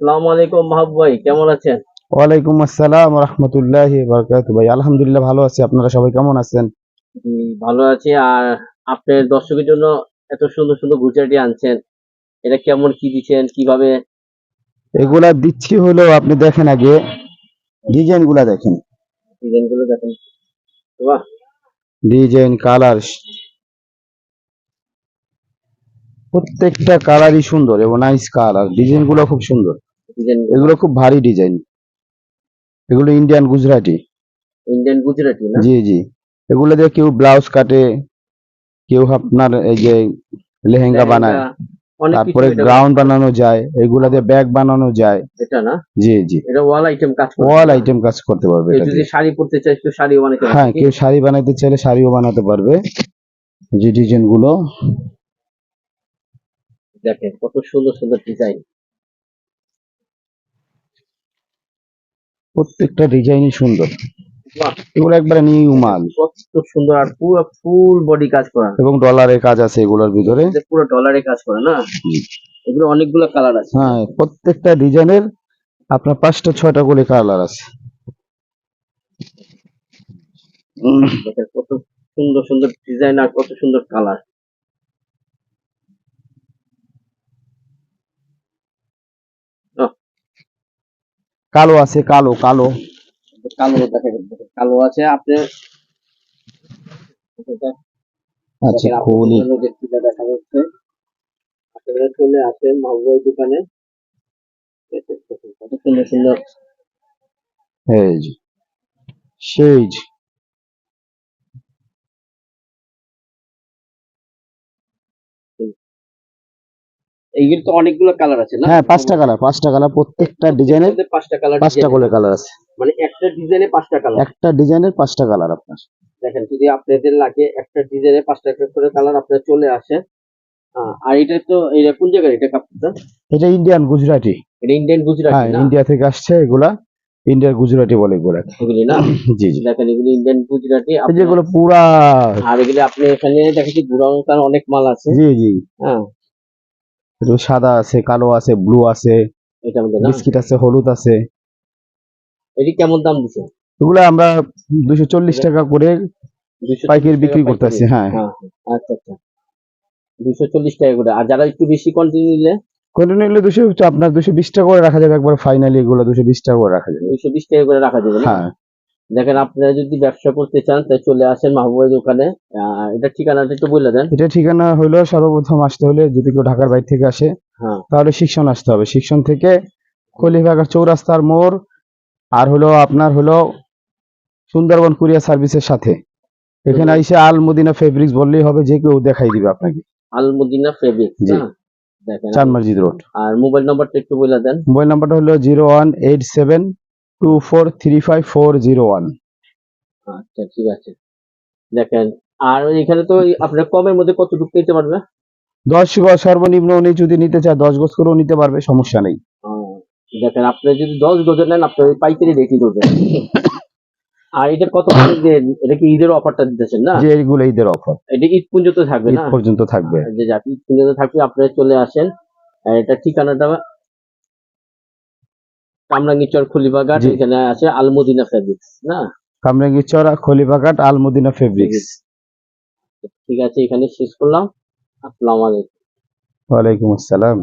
আসসালামু আলাইকুম মাহবুব ভাই কেমন আছেন? ওয়ালাইকুম আসসালাম রহমতুল্লাহ বারকাত ভাই। আলহামদুলিল্লাহ ভালো আছি। আপনারা সবাই কেমন আছেন? ভালো আছি। আর আপনার দর্শকের জন্য এত সুন্দর সুন্দর গুজরাটি আনছেন এটা কেমন কি দিচ্ছেন কীভাবে? এগুলা দিচ্ছি হলো আপনি দেখেন আগে ডিজাইনগুলা দেখেন। ডিজাইনগুলো দেখেন। বাহ! Design colour. প্রত্যেকটা কালারই সুন্দর এবং নাইস কালার। ডিজাইনগুলো খুব সুন্দর। এগুলো খুব ভারী ডিজাইন এগুলো ইন্ডিয়ান গুজরাটি ইন্ডিয়ান গুজরাটি না? জি জি। এগুলো দিয়ে কেউ ব্লাউজ কাটে কেউ আপনার এই যে লেহেঙ্গা বানায় তারপরে গ্রাউন্ড বানানো যায় এগুলা দিয়ে ব্যাগ বানানো যায়। এটা না? জি জি। এটা ওয়াল আইটেম কাজ অল আইটেম কাজ করতে পারবে এটা যদি শাড়ি পরতে চাই তো শাড়িও বানাতে পারবে। হ্যাঁ কেউ শাড়ি বানাইতে চাইলে শাড়িও বানাতে পারবে। যে ডিজাইনগুলো। দেখেন কত সুন্দর সুন্দর ডিজাইন প্রত্যেকটা ডিজাইনই সুন্দর। এগুলো একবারে নিউ মাল। কত সুন্দর আর পুরো ফুল বডি কাজ করা। এবং ডলারের কাজ আছে এগুলোর ভিতরে। পুরো ডলারে কাজ করে না? এগুলো অনেকগুলো কালার আছে। হ্যাঁ প্রত্যেকটা ডিজাইনের আপনার পাঁচটা ছয়টা করে কালার আছে। কত সুন্দর সুন্দর ডিজাইন আর কত সুন্দর কালার কালো আছে কালো কালো। কালো দেখা যাচ্ছে কালো আছে আপনি আচ্ছা খুবই। দেখা যাচ্ছে আপনারা চলে আসেন মাহবুবের দোকানে। দেখেন, দেখেন, সুন্দর সুন্দর। সেই এইগুলো তো অনেকগুলো কালার আছে না? হ্যাঁ পাঁচটা কালার পাঁচটা কালার প্রত্যেকটা ডিজাইনের পাঁচটা কালার পাঁচটা করে কালার আছে। মানে একটা ডিজাইনে পাঁচটা কালার একটা ডিজাইনের পাঁচটা কালার আপনার। দেখেন যদি আপনাদের লাগে একটা ডিজাইনে পাঁচটা করে কালার আপনার চলে আসে। আর এটা তো এটা কোন জায়গায়? এটা কাপড়টা? এটা ইন্ডিয়ান গুজরাটি এটা ইন্ডিয়ান হ্যাঁ গুজরাটি না? ইন্ডিয়া থেকে আসছে এগুলা। ইন্ডিয়ার গুজরাটি বলে এগুলা। এগুলি না? জি জি। দেখেন এগুলি ইন্ডিয়ান গুজরাটি যেগুলো পুরা আর এগুলি আপনি এখানে দেখেছি গুড়াঙ্কার অনেক মাল আছে। জি জি। হ্যাঁ। সাদা আছে কালো আছে ব্লু আছে এটা মধ্যে না বিস্কিট আছে হলুদ আছে। এটি কেমন দাম দিছে? এগুলো আমরা দুশো চল্লিশ টাকা করে 240 পাইকারি বিক্রি। করতেছি হ্যাঁ। হ্যাঁ হ্যাঁ, আচ্ছা আচ্ছা। দুশো চল্লিশ টাকা করে। আর যারা একটু বেশি কোয়ান্টিটি নিলে? কন্টিনিউ নিলে দুশো আপনার দুশো বিশ টাকা করে রাখা যাবে একবার ফাইনালি এগুলো দুশো বিশ টাকা করে রাখা যাবে। দুশো বিশ টাকা করে রাখা যাবে না? হ্যাঁ। দেখেন আপনারা যদি ব্যবসা করতে চান তাই চলে আসেন মাহবুবের দোকানে। এটা ঠিকানাটা একটু বলে দেন। এটা ঠিকানা হলো সর্বপ্রথম আসতে হলে যদি কেউ ঢাকার বাইরে থেকে আসে হ্যাঁ। তাহলে শিক্ষণ আসতে হবে। শিক্ষণ থেকে কলিবাগার চৌরাস্তার মোড় আর হলো আপনার হলো সুন্দরবন কুরিয়ার সার্ভিসের সাথে। এখানে এসে আল মদিনা ফেব্রিক্স বললেই হবে যে কেউ দেখাই দিবে আপনাকে। আলমদিনা ফেব্রিক জি। না দেখেন চার মসজিদ রোড। আর মোবাইল নাম্বারটা একটু বলে দেন। মোবাইল নাম্বারটা হলো zero one eight seven two four three five four zero one আচ্ছা ঠিক আছে। দেখেন আর এখানে তো আপনার কমের মধ্যে কত ঢুকতে দিতে পারবে? দশ সর্বনিম্ন উনি যদি নিতে চায় দশ গজ করেও নিতে পারবে সমস্যা নেই। দেখেন আপনি যদি দশ গজের নেন আপনার পাইকারি রেটই ধরবেন আর এটার কত এটা কি ঈদের অফারটা দিতেছেন না? যে এইগুলো ঈদের অফার এটা ঈদ পর্যন্ত থাকবে না? পর্যন্ত থাকবে। যে যাক ঈদ পর্যন্ত থাকবে আপনারা চলে আসেন। এটা ঠিকানাটা কামরাঙ্গীচর খুলিবাগাট জি। এখানে আছে আলমদিনা ফেব্রিক্স না? কামরাঙ্গিচর খলিবাঘাট আল মদিনা ফেব্রিক্স ঠিক আছে এখানে শেষ করলাম। আসসালামু আলাইকুম। ওয়ালাইকুম আসসালাম।